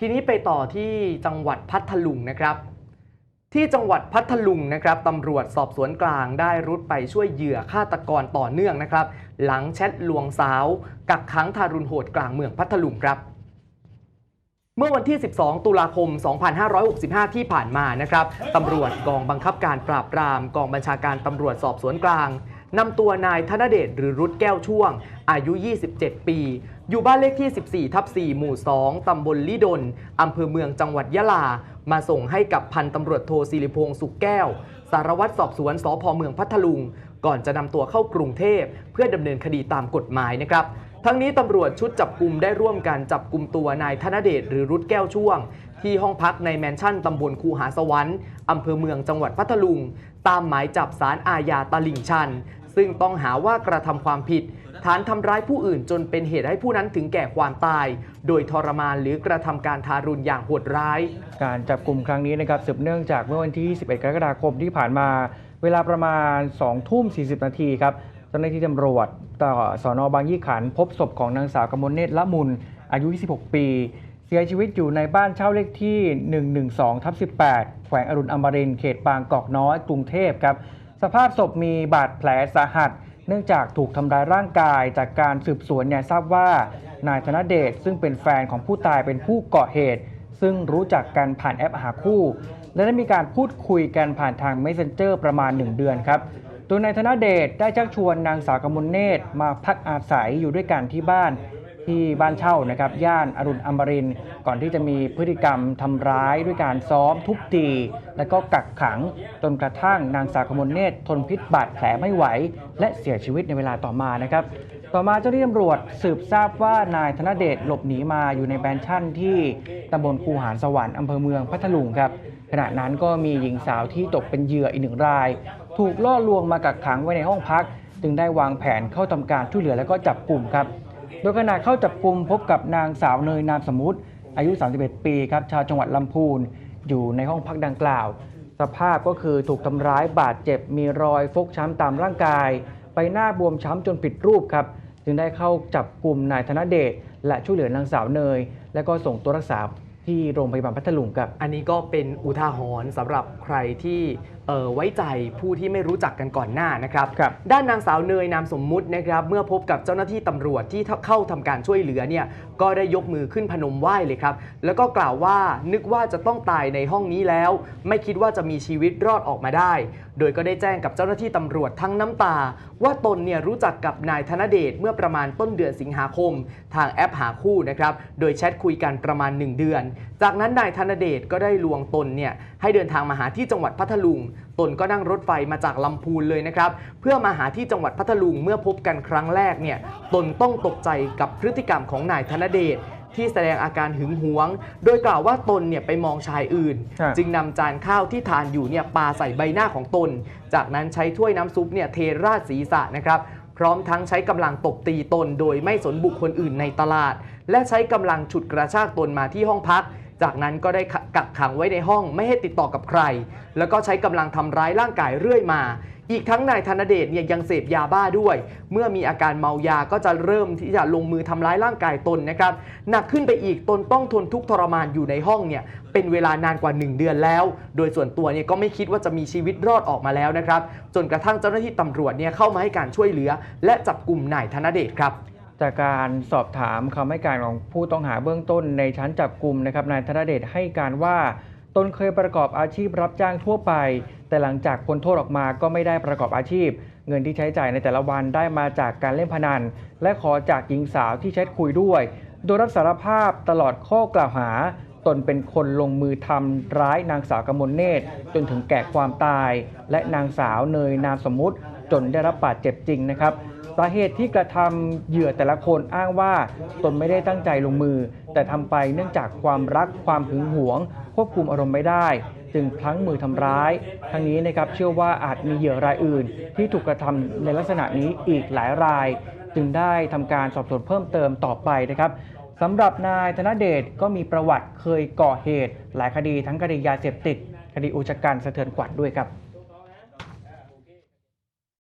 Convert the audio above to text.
ทีนี้ไปต่อที่จังหวัดพัทลุงนะครับ ที่จังหวัดพัทลุงนะครับตำรวจสอบสวนกลางได้รุดไปช่วยเหยื่อฆาตกรต่อเนื่องนะครับ หลังแชทลวงสาว กักขังทารุณโหดกลางเมืองพัทลุงครับ เมื่อวันที่ 12 ตุลาคม 2565 ที่ผ่านมานะครับตำรวจกองบังคับการปราบปราม กองบัญชาการตำรวจสอบสวนกลางนำตัวนายธนเดชหรือรุดแก้วช่วง อายุ 27 ปี อยู่บ้านเลขที่ 14 ทับ 4 หมู่ 2 ตำบลลิดลอำเภอเมืองจังหวัดยะลา มาส่งให้กับพันตำรวจโทศิริพงษ์สุขแก้ว สารวัตรสอบสวนสพเมืองพัทลุง ก่อนจะนำตัวเข้ากรุงเทพ เพื่อดำเนินคดีตามกฎหมายนะครับ ทั้งนี้ตำรวจชุดจับกลุ่มได้ร่วมกันจับกลุ่มตัวนายธนเดชหรือรุดแก้วช่วง ที่ห้องพักในแมนชั่นตำบลคูหาสวรรค์อำเภอเมืองจังหวัดพัทลุง ตามหมายจับสารอาญาตลิ่งชัน ซึ่งต้องหาว่ากระทำความผิด ฐานทำร้ายผู้อื่นจนเป็นเหตุให้ผู้นั้นถึงแก่ความตาย โดยทรมานหรือกระทำการทารุณอย่างโหดร้าย การจับกลุ่มครั้งนี้นะครับสืบเนื่องจากเมื่อวันที่21กรกฎาคมที่ผ่านมา เวลาประมาณ 2 ทุ่ม 40 นาทีครับเจ้าหน้าที่ตำรวจต่อสอนอบางยี่ขัน พบศพของนางสาวกมลเนตรละมุนอายุ 26 ปี เสียชีวิตอยู่ในบ้านเช่าเลขที่ 112ทับ18 แขวงอรุณอมรินเขตบางกอกน้อยกรุงเทพครับสภาพศพมีบาดแผลสาหัส เนื่องจากถูกทำร้ายร่างกายจากการสืบสวนเนี่ยทราบว่านายธนเดชซึ่งเป็นแฟนของผู้ตายเป็นผู้ก่อเหตุ ซึ่งรู้จักกันผ่านแอปหาคู่ และได้มีการพูดคุยกันผ่านทาง Messenger ประมาณ 1 เดือนครับโดยนายธนเดชได้ชักชวนนางสาวกมลเนตรมาพักอาศัยอยู่ด้วยกันที่บ้าน ที่บ้านเช่านะครับย่านอรุณอมรินก่อนที่จะมีพฤติกรรมทำร้ายด้วยการซ้อมทุบตี และก็กักขังจนกระทั่งนางสาวกมลเนตรทนพิษบาดแผลไม่ไหว และเสียชีวิตในเวลาต่อมานะครับ ต่อมาเจ้าหน้าที่ตำรวจสืบทราบว่านายธนเดชหลบหนีมาอยู่ในแบนชั่นที่ตำบลคูหารสวรรค์อำเภอเมืองพัทลุงครับขณะนั้นก็มีหญิงสาวที่ตกเป็นเหยื่ออีกหนึ่งราย ถูกล่อลวงมากักขังไว้ในห้องพัก จึงได้วางแผนเข้าทำการช่วยเหลือและก็จับกลุ่มครับ โดยขณะเข้าจับกลุ่มพบกับนางสาวเนยนามสมมุติ อายุ 31 ปีครับชาวจังหวัดลำพูนอยู่ในห้องพักดังกล่าว สภาพก็คือถูกทำร้ายบาดเจ็บมีรอยฟกช้ำตามร่างกาย ใบหน้าบวมช้ำจนผิดรูปครับ จึงได้เข้าจับกลุ่มนายธนเดชและช่วยเหลือนางสาวเนย และก็ส่งตัวรักษาที่โรงพยาบาลพัทลุงครับ อันนี้ก็เป็นอุทาหรณ์สำหรับใครที่ เอ่อไว้ใจผู้ที่ไม่รู้จักกันก่อนหน้านะครับ ครับด้านนางสาวเนยนามสมมุตินะครับ เมื่อพบกับเจ้าหน้าที่ตำรวจที่เข้าทำการช่วยเหลือเนี่ยก็ได้ยกมือขึ้นพนมไหว้เลยครับ แล้วก็กล่าวว่านึกว่าจะต้องตายในห้องนี้แล้ว ไม่คิดว่าจะมีชีวิตรอดออกมาได้ โดยก็ได้แจ้งกับเจ้าหน้าที่ตำรวจทั้งน้ำตา ว่าตนเนี่ยรู้จักกับนายธนเดชเมื่อประมาณต้นเดือนสิงหาคม ทางแอปหาคู่นะครับ โดยแชทคุยกันประมาณ 1 เดือน จากนั้นนายธนเดชก็ได้ลวงตนเนี่ยให้เดินทางมาหาที่จังหวัดพัทลุงตนก็นั่งรถไฟมาจากลำพูนเลยนะครับ เพื่อมาหาที่จังหวัดพัทลุงเมื่อพบกันครั้งแรกเนี่ยตนต้องตกใจกับพฤติกรรมของนายธนเดชที่แสดงอาการหึงหวง โดยกล่าวว่าตนเนี่ยไปมองชายอื่นครับจึงนำจานข้าวที่ทานอยู่เนี่ยปาใส่ใบหน้าของตน จากนั้นใช้ถ้วยน้ำซุปเนี่ยเทราดศีรษะนะครับพร้อมทั้งใช้กำลังตบตีตนโดยไม่สนบุคคลอื่นในตลาด และใช้กำลังฉุดกระชากตนมาที่ห้องพัก จากนั้นก็ได้กักขังไว้ในห้องไม่ให้ติดต่อกับใคร แล้วก็ใช้กำลังทำร้ายร่างกายเรื่อยมา อีกทั้งนายธนเดชเนี่ยยังเสพยาบ้าด้วย เมื่อมีอาการเมายาก็จะเริ่มที่จะลงมือทำร้ายร่างกายตนนะครับหนักขึ้นไปอีกตนต้องทนทุกข์ทรมานอยู่ในห้องเนี่ยเป็นเวลานานกว่า 1 เดือนแล้ว โดยส่วนตัวเนี่ยก็ไม่คิดว่าจะมีชีวิตรอดออกมาแล้วนะครับจนกระทั่งเจ้าหน้าที่ตำรวจเนี่ยเข้ามาให้การช่วยเหลือ และจับกลุ่มนายธนเดชครับ จากการสอบถามคำให้การของผู้ต้องหาเบื้องต้นในชั้นจับกลุ่มนะครับนายธนเดชให้การว่าตนเคยประกอบอาชีพรับจ้างทั่วไป แต่หลังจากพ้นโทษออกมาก็ไม่ได้ประกอบอาชีพ เงินที่ใช้จ่ายในแต่ละวันได้มาจากการเล่นพนัน และขอจากหญิงสาวที่แชทคุยด้วย โดยรับสารภาพตลอดข้อกล่าวหา ตนเป็นคนลงมือทำร้ายนางสาวกมลเนตร จนถึงแก่ความตาย และนางสาวเนยนามสมมุติ จนได้รับบาดเจ็บจริงนะครับสาเหตุที่กระทำเหยื่อแต่ละคนอ้างว่าตนไม่ได้ตั้งใจลงมือ แต่ทำไปเนื่องจากความรักความหึงหวง ควบคุมอารมณ์ไม่ได้ จึงพลั้งมือทำร้าย ทั้งนี้นะครับเชื่อว่าอาจมีเหยื่อรายอื่น ที่ถูกกระทำในลักษณะนี้อีกหลายราย จึงได้ทำการสอบสวนเพิ่มเติมต่อไปนะครับสำหรับนายธนเดชก็มีประวัติเคยก่อเหตุ หลายคดีทั้งคดียาเสพติด คดีอุชกันสะเทือนขวัญด้วยครับ